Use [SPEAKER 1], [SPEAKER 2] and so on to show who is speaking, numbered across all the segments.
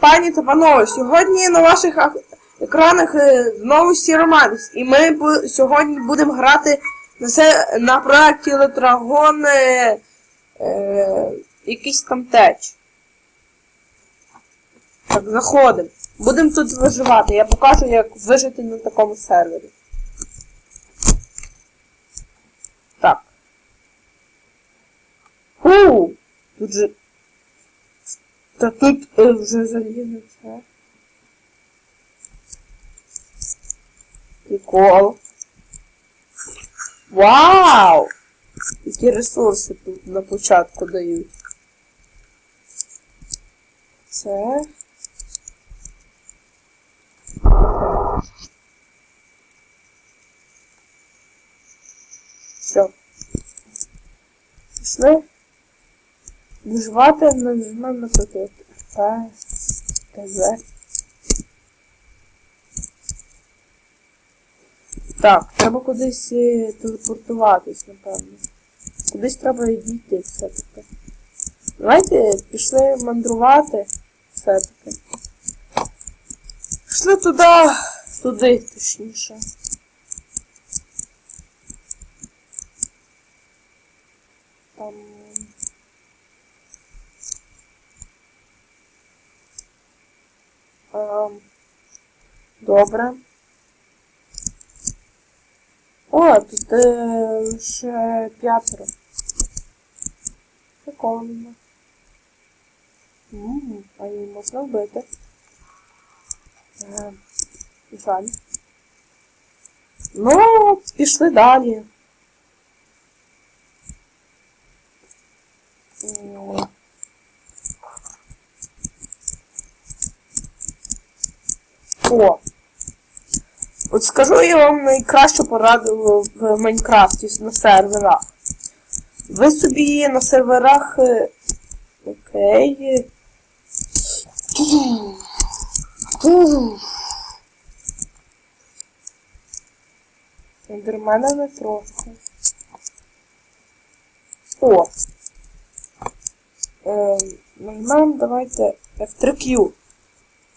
[SPEAKER 1] пані та панове, сьогодні на ваших екранах е, знову Сіроманс. І ми сьогодні будемо грати на, се- на проєкті Летрагон е, якийсь там теч. Так, заходимо. Будемо тут виживати. Я покажу, як вижити на такому сервері. Так. Фу! Тут же. Та тут е, вже залізно це. Прикол. Вау! Які ресурси тут на початку дають. Це. Все. Пішли. Виживати нажимаємо на пакет. П, ТЗ. Так, треба кудись е, телепортуватись, напевно. Кудись треба і дійти все-таки. Давайте пішли мандрувати все-таки. Пішли туди, туди, точніше. Там. Добре. О, тут е, лише п'ятеро. Прикольно. Ммм, а її можна вбити. Е, жаль. Ну, пішли далі. М. О. От скажу я вам найкращу пораду в Майнкрафті на серверах. Ви собі на серверах. е, Окей. Ендермена не трохи. О. Ем, нажмемо давайте F3Q.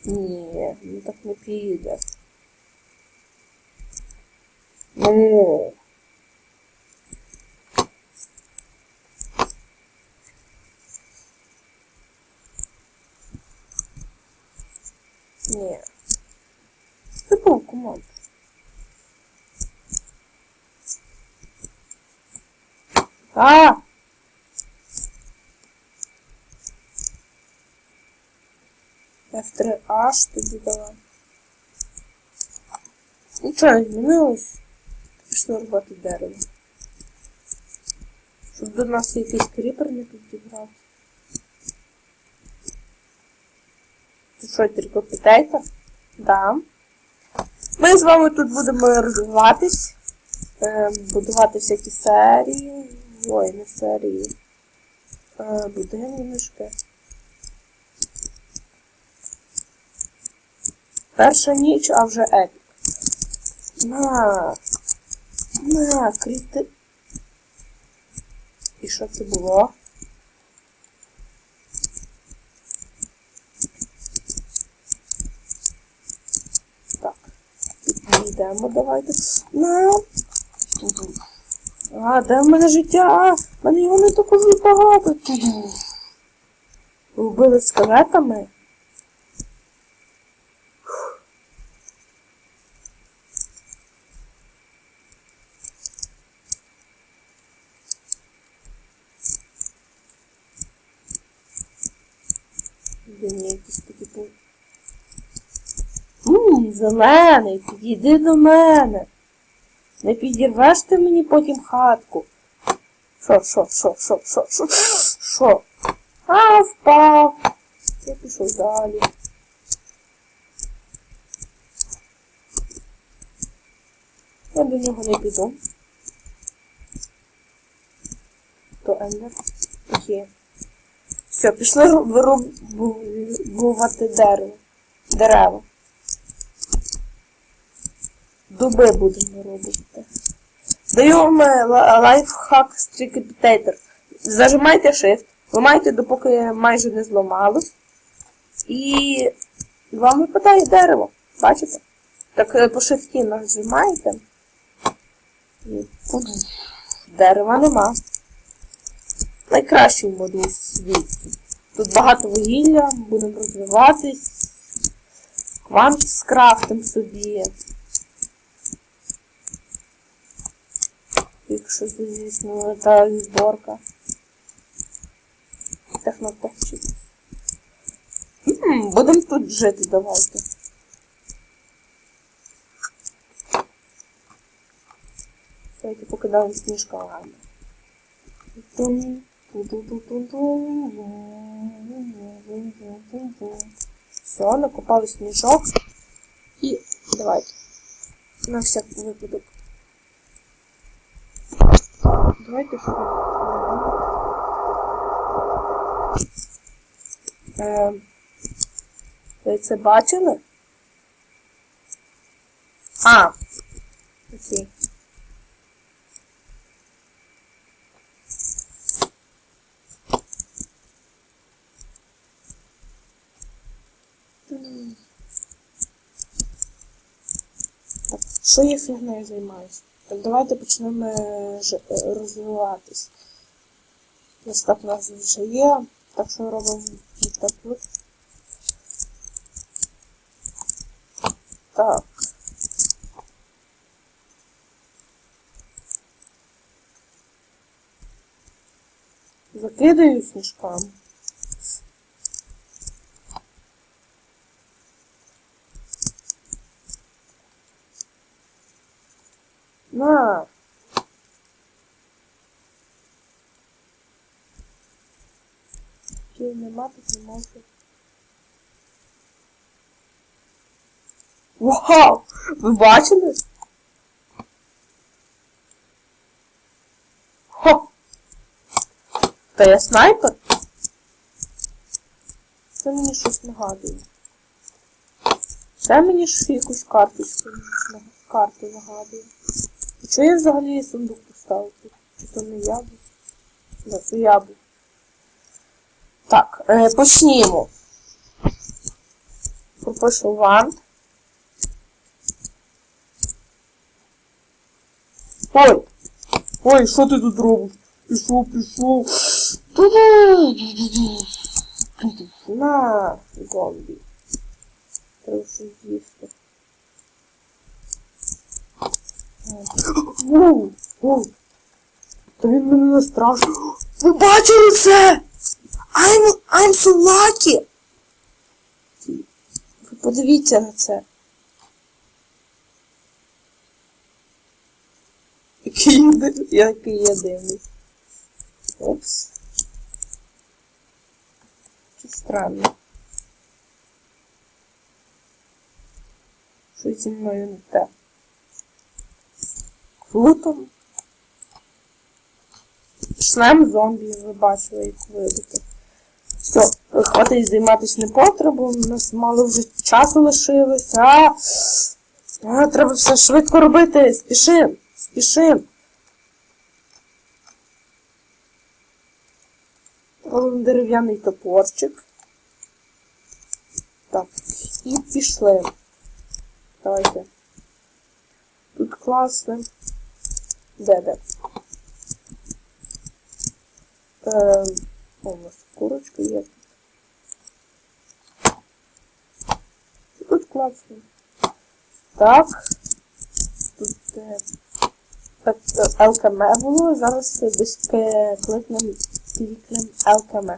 [SPEAKER 1] Ні, ну так не піде. Ну. Ні. Це був команд. А! F3H тоді давай. Нічого не змінилось. Пішло рвати дерево. Щоб до нас якийсь кріпер не підібрав. Ти що, тільки питаєте? Да. Ми з вами тут будемо розвиватись. Е, будувати всякі серії. Ой, не серії. Будиночки. Перша ніч, а вже епік. На. На, кріти. І що це було? Так. Підійдемо, давайте. На. А, де в мене життя? В мене його не тако багато. Вбили скелетами? Якийсь такий. Ммм, зелений, підійди до мене. Не підірвеш ти мені потім хатку. Шо, шо, шо, шо, шо, шо, шо? А, впав. Я пішов далі. Я до нього не піду. То ендер. Є. Все, пішли ру- вирубувати дерево. Дерева. Дуби будемо робити. Даю вам е, ла- лайфхак стрікепітейтер. Зажимайте Shift, ламайте, допоки майже не зламалось. І вам випадає дерево. Бачите? Так е, по шифті нажимаєте. І тут дерева нема. Найкращий модуль у світі. Тут багато вугілля, будемо розвиватись. Квант скрафтим собі. Якщо звісно, та зборка. Технотехчик. Хм, Будемо тут жити, давайте. Давайте покидаємо сніжка ладно. Все, накопали сніжок. І давайте. На всякий випадок. Давайте що. Е, ви це бачили? А. Окей. Так, Що я фігнею займаюся? Так, давайте почнемо е, е, розвиватись. Листок у нас вже є, так що робимо так от. Так. Закидаю сніжками. На. Не можу. Вау! Ви бачили? Хо! Та я снайпер? Це мені щось нагадує. Це мені ж якусь карточку карту нагадує. І чого я взагалі сундук поставив тут? Чи то не я був? Да, це я був. Так, е, почнімо. Пропишу вант. Ой! Ой, що ти тут робиш? Пішов, пішов. На, зомбі. Треба щось з'їсти. Та він мене настрашив. Ви бачили це? I'm, I'm so lucky. Ви подивіться на це. Який я див- Який я дивний. Опс. Що странно. Щось зі мною не те. Круто. Шлем зомбі, ви бачили, як вибити. Все, хватить займатися непотребом, у нас мало вже часу лишилось. А, а треба все швидко робити. Спішим. Робимо дерев'яний топорчик. Так, і пішли. Давайте. Тут класно. Де, де? О, у нас курочка є. Тут класно. Так. Тут е, ЛКМ було, зараз десь е, кликнем, клікнем ЛКМ.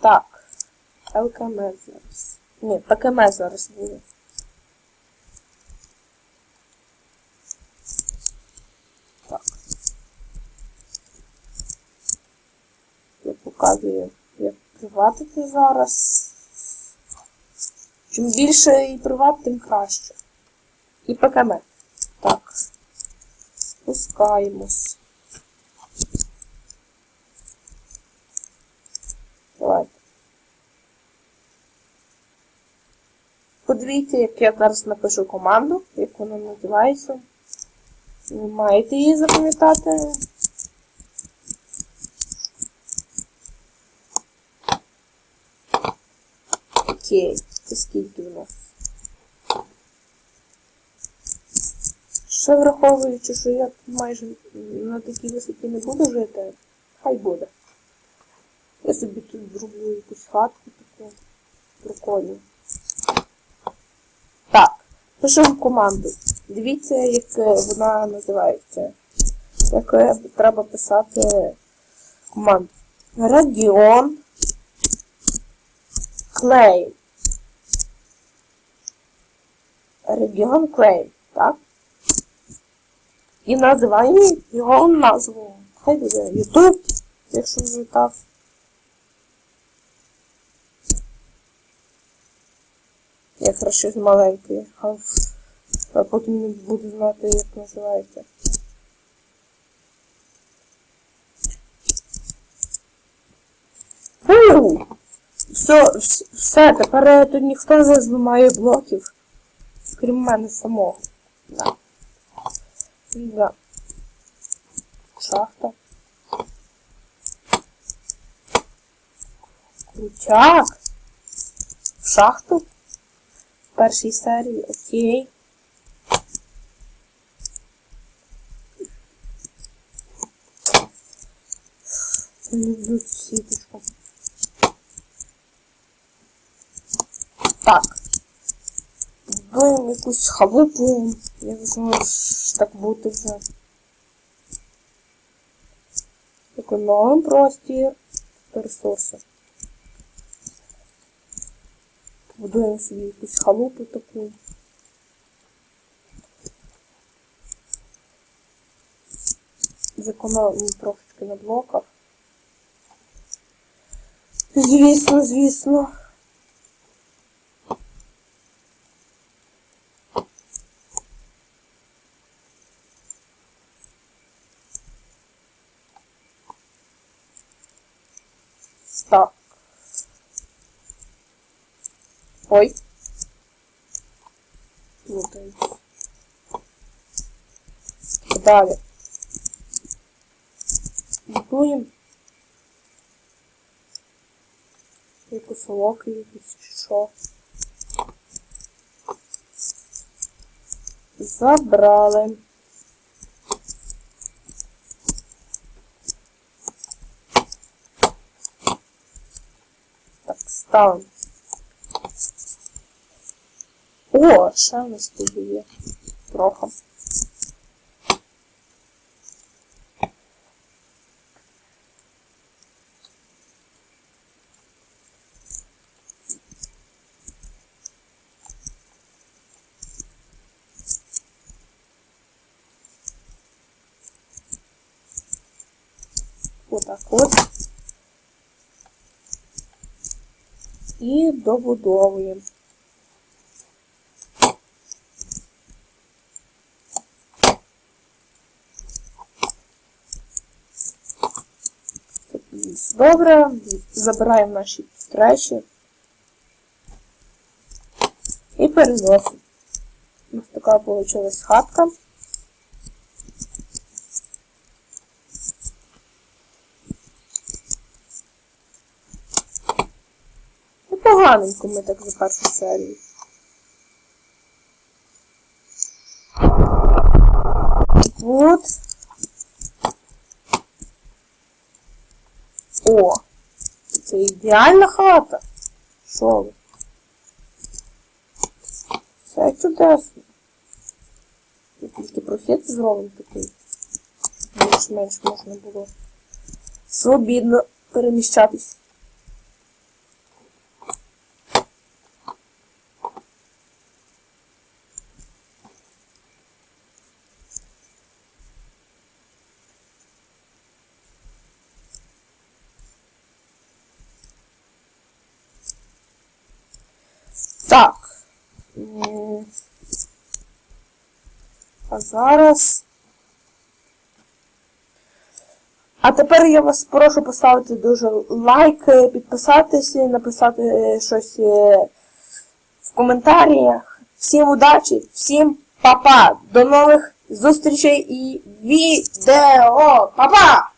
[SPEAKER 1] Так. ЛКМ зараз. Ні, ПКМ зараз буде. Так. Я показую, як приватити зараз. Чим більше і приват, тим краще. І ПКМ. Так. Спускаємось. Давайте. Подивіться, як я зараз напишу команду, як вона називається. Ви маєте її запам'ятати. Окей, це скільки в нас? Ще враховуючи, що я майже на такій висоті не буду жити, хай буде. Я собі тут зроблю якусь хатку таку прикольну. Так, пишемо команду. Дивіться, як вона називається. Як е, треба писати команду. Регіон. Клейм. Регіон Клейм, так? І називаємо його назву. Хай буде YouTube, якщо вже так. Як краще з маленької, а потім не буду знати, як називається. Фу! Все, вс- все, тепер е, тут ніхто не зламає блоків, крім мене самого. Да. Да. Шахта. Крутяк. В шахту. В першій серії, окей. Так. Будуємо якусь халупу. Я ж так бути вже. Економимо простір та ресурси. Будуємо собі якусь халупу таку. Зекономимо трошечки на блоках. Звісно, звісно. Так. Ой. Плутаю. Далі. Якусь солоки якісь чи що. Забрали. Ставимо. О, ще в нас тут є. Трохи. Отак от. І добудовуємо. Добре, забираємо наші речі і переносимо. Ось така вийшла хатка. Непоганенько ми так за першу серію. От. О! Це ідеальна хата. Що ви? Все чудесно. Тут тільки профіт зроблений такий. Більш-менш можна було свобідно переміщатись. Так. А зараз. А тепер я вас прошу поставити дуже лайк, е, підписатися, написати е, щось е, в коментарях. Всім удачі, всім па-па! До нових зустрічей і відео! Па-па!